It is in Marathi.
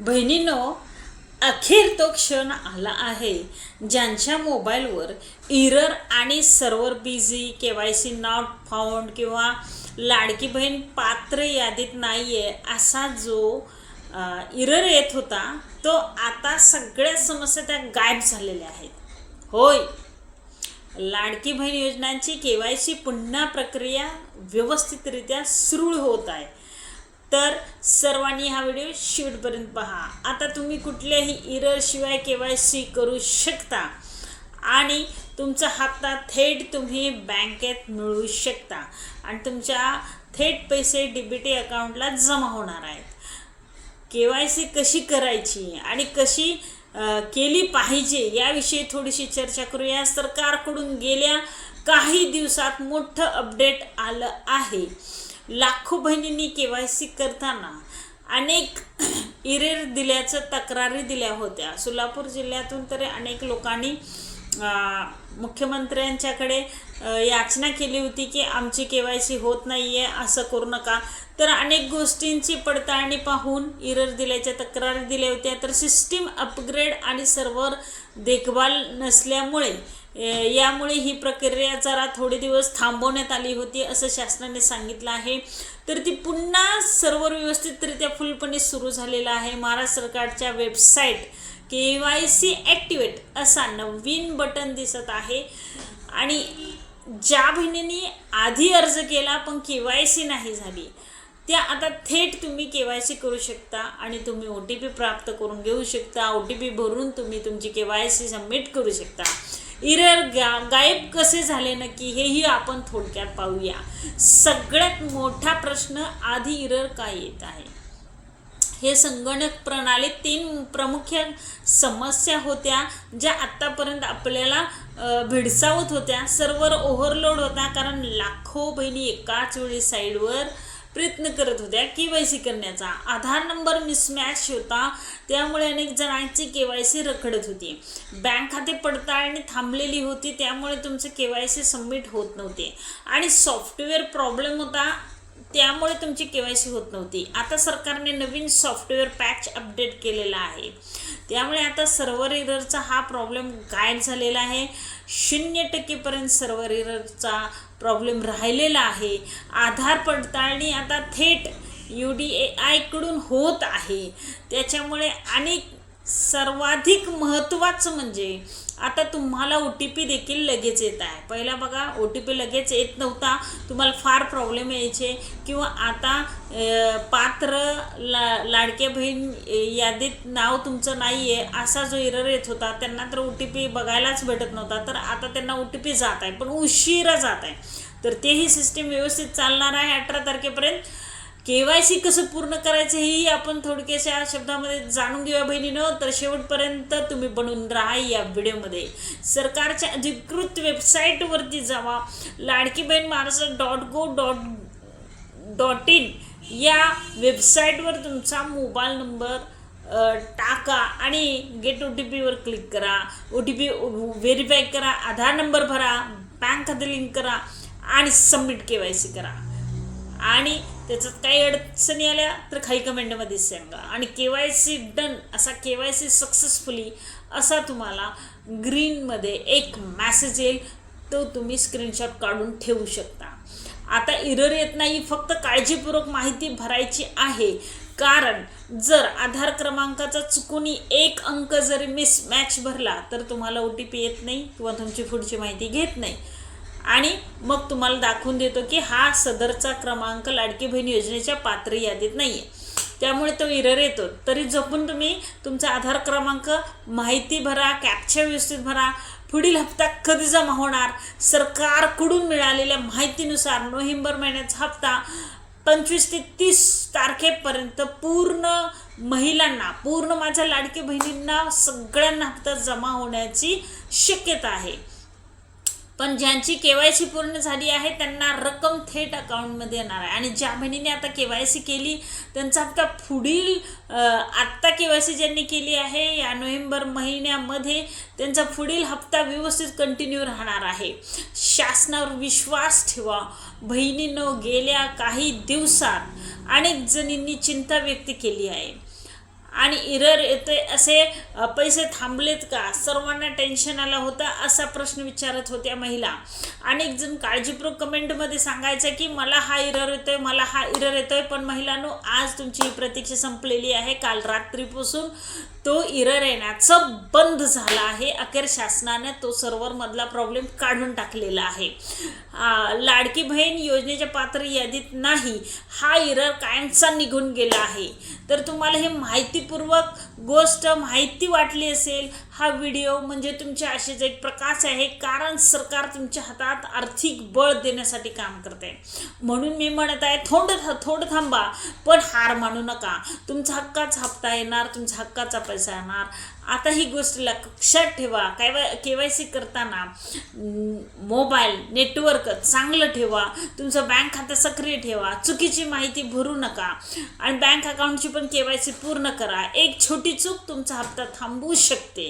बहिणींनो अखेर तो क्षण आला आहे ज्यांच्या मोबाईलवर इरर आणि server busy K Y C not found किंवा लाडकी बहीण पात्र यादीत नाही आहे असा जो इरर येत होता तो आता सगळ्या समस्या त्या गायब झालेल्या आहेत. होय. लाडकी बहीण योजनांची के वाय सी पुन्हा प्रक्रिया व्यवस्थितरित्या सुरू होत आहे. तर सर्वांनी हा व्हिडिओ शेवटपर्यंत पहा. आता तुम्ही कुठल्याही इररशिवाय के वाय सी करू शकता. आणि तुमचा हप्ता थेट तुम्ही बँकेत मिळवू शकता. आणि तुमच्या थेट पैसे डी बी टी अकाउंटला जमा होणार आहेत. के वाय सी कशी करायची आणि कशी केली पाहिजे याविषयी थोडीशी चर्चा करूया. सरकारकडून गेल्या काही दिवसात मोठं अपडेट आलं आहे. लाखो बहिणींनी के वाय सी करताना अनेक इरेर दिल्याचं तक्रारी दिल्या होत्या. सोलापूर जिल्ह्यातून तरी अनेक लोकांनी मुख्यमंत्र्यांच्याकडे याचना केली होती की आमची के वाय सी होत नाही आहे असं करू नका. तर अनेक गोष्टींची पडताळणी पाहून इरर दिल्याच्या तक्रारी दिल्या होत्या. तर सिस्टीम अपग्रेड आणि सर्व्हर देखभाल नसल्यामुळे यामुळे ही प्रक्रिया जरा थोडे दिवस थांबवण्यात आली होती असं शासनाने सांगितलं आहे. तर ती पुन्हा सर्व व्यवस्थितरित्या फुलपणे सुरू झालेलं आहे. महाराष्ट्र सरकारच्या website K Y C activate असा नवीन बटन दिसत आहे. आणि ज्या बहिणींनी आधी अर्ज केला पण के वाय सी नाही झाली त्या आता थेट तुम्ही के वाय सी करू शकता आणि तुम्ही ओ टी पी प्राप्त करून घेऊ शकता. ओ टी पी भरून तुम्ही तुमची के वाय सी सबमिट करू शकता. इरर गा गायब कसे झाले नक्की हेही आपण थोडक्यात पाहूया. सगळ्यात मोठा प्रश्न आधी इरर का येत आहे? हे संगणक प्रणाली तीन प्रमुख समस्या होत्या ज्या आत्तापर्यंत आपल्याला भिडसावत भेडसावत होत्या. सर्व्हर ओव्हरलोड होता कारण लाखो बहिणी एकाच वेळी साईडवर प्रयत्न करत होत्या के वाय सी करण्याचा. आधार नंबर मिसमॅच होता त्यामुळे अनेक जणांची के वाय सी रखडत होती. बँक खाते पडताळणी थांबलेली होती त्यामुळे तुमचे के वाय सी सबमिट होत नव्हते. आणि सॉफ्टवेअर प्रॉब्लेम होता त्यामुळे तुमची के वाय सी होत नव्हती. आता सरकारने नवीन सॉफ्टवेअर पॅच अपडेट केलेला आहे. त्यामुळे आता सर्व्हर इररचा हा प्रॉब्लेम गायब झालेला आहे. शून्य टक्केपर्यंत सर्व्हर इररचा प्रॉब्लेम राहिलेला आहे. आधार पडताळणी आता थेट यू डी ए आयकडून होत आहे. त्याच्यामुळे अनेक सर्वाधिक महत्त्वाचं म्हणजे आता तुम्हाला ओ टी पी देखील लगेच येत आहे. पहिला बघा ओ टी पी लगेच येत नव्हता. तुम्हाला फार प्रॉब्लेम यायचे. किंवा आता पात्र ला लाडक्या बहीण यादीत नाव तुमचं नाही आहे असा जो इरर येत होता त्यांना तर ओ टी पी बघायलाच भेटत नव्हता. तर आता त्यांना ओ टी पी जात आहे पण उशिरा जात आहे. तर तेही सिस्टीम व्यवस्थित चालणार आहे अठरा तारखेपर्यंत. के वाय सी कसं पूर्ण करायचं हेही आपण थोडक्याशा शब्दामध्ये जाणून घेऊया बहिणीनं. तर शेवटपर्यंत तुम्ही बनून राहा या व्हिडिओमध्ये. सरकारच्या अधिकृत वेबसाईटवरती जावा. Ladki Bahin Maharashtra dot gov dot dot in या वेबसाईटवर तुमचा मोबाईल नंबर टाका आणि गेट ओ टी पीवर क्लिक करा. ओ टी पी व्हेरीफाय करा आधार नंबर भरा बँक खाते लिंक करा आणि सबमिट के वाय सी करा. आणि त्याच्यात काही अडचणी आल्या तर काही कमेंटमध्ये सांगा. आणि के वाय सी डन असा के वाय सी सक्सेसफुली असा तुम्हाला ग्रीनमध्ये एक मॅसेज येईल तो तुम्ही स्क्रीनशॉट काढून ठेवू शकता. आता इरर येत नाही फक्त काळजीपूर्वक माहिती भरायची आहे. कारण जर आधार क्रमांकाचा चुकून एक अंक जरी मिसमॅच भरला तर तुम्हाला ओ टी पी येत नाही किंवा तुमची पुढची माहिती घेत नाही. आणि मग तुम्हाला दाखवून देतो की हा सदरचा क्रमांक लाडकी बहीण योजनेच्या पात्र यादीत नाही आहे त्यामुळे तो इरर येतो. तरी जपून तुम्ही तुमचा आधार क्रमांक माहिती भरा कॅप्चर व्यवस्थित भरा. पुढील हप्ता कधी जमा होणार? सरकारकडून मिळालेल्या माहितीनुसार नोव्हेंबर महिन्याचा हप्ता पंचवीस ते तीस तारखेपर्यंत पूर्ण महिलांना पूर्ण माझ्या लाडकी बहिणींना सगळ्यांना हप्ता जमा होण्याची शक्यता आहे. पण ज्यांची के वाय सी पूर्ण झाली आहे त्यांना रक्कम थेट अकाउंटमध्ये येणार आहे. आणि ज्या बहिणीने आता के वाय सी केली त्यांचा हप्ता पुढील आत्ता के वाय सी ज्यांनी केली आहे या नोव्हेंबर महिन्यामध्ये त्यांचा पुढील हप्ता व्यवस्थित कंटिन्यू राहणार आहे. शासनावर विश्वास ठेवा. बहिणीनं गेल्या काही दिवसात अनेक जणींनी चिंता व्यक्त केली आहे. आणि इरर येते असे पैसे थांबलेत का? सर्वांना टेन्शन आलं होतं असा प्रश्न विचारत होत्या महिला. अनेक जण काळजीपूर्वक कमेंटमध्ये सांगायचं की मला हा इरर येतोय मला हा इरर येतोय पण महिलांनो आज तुमची ही प्रतीक्षा संपलेली आहे. काल रात्रीपासून तो इरर येण्याचं बंद झाला आहे. अखेर शासनाने तो सर्व्हरमधला प्रॉब्लेम काढून टाकलेला आहे. लाडकी बहीण योजनेच्या पात्र यादीत नाही हा इरर कायमचा निघून गेला आहे. तर तुम्हाला हे माहितीपूर्वक गोष्ट माहिती वाटली असेल हा व्हिडिओ म्हणजे तुमच्या आशेचा एक प्रकाश आहे. कारण सरकार तुमच्या हातात आर्थिक बळ देण्यासाठी काम करते म्हणून मी म्हणत आहे थोडं थोडं थांबा. पण हार मानू नका. तुमचा हक्काचा हप्ता येणार तुमचा हक्काचा पैसा येणार. आता ही गोष्टीला लक्षात ठेवा. काय के वाय सी करताना मोबाईल नेटवर्क चांगलं ठेवा. तुमचं बँक खातं सक्रिय ठेवा. चुकीची माहिती भरू नका. आणि बँक अकाउंटची पण के वाय सी पूर्ण करा. एक छोटी चूक तुमचा हप्ता थांबवू शकते.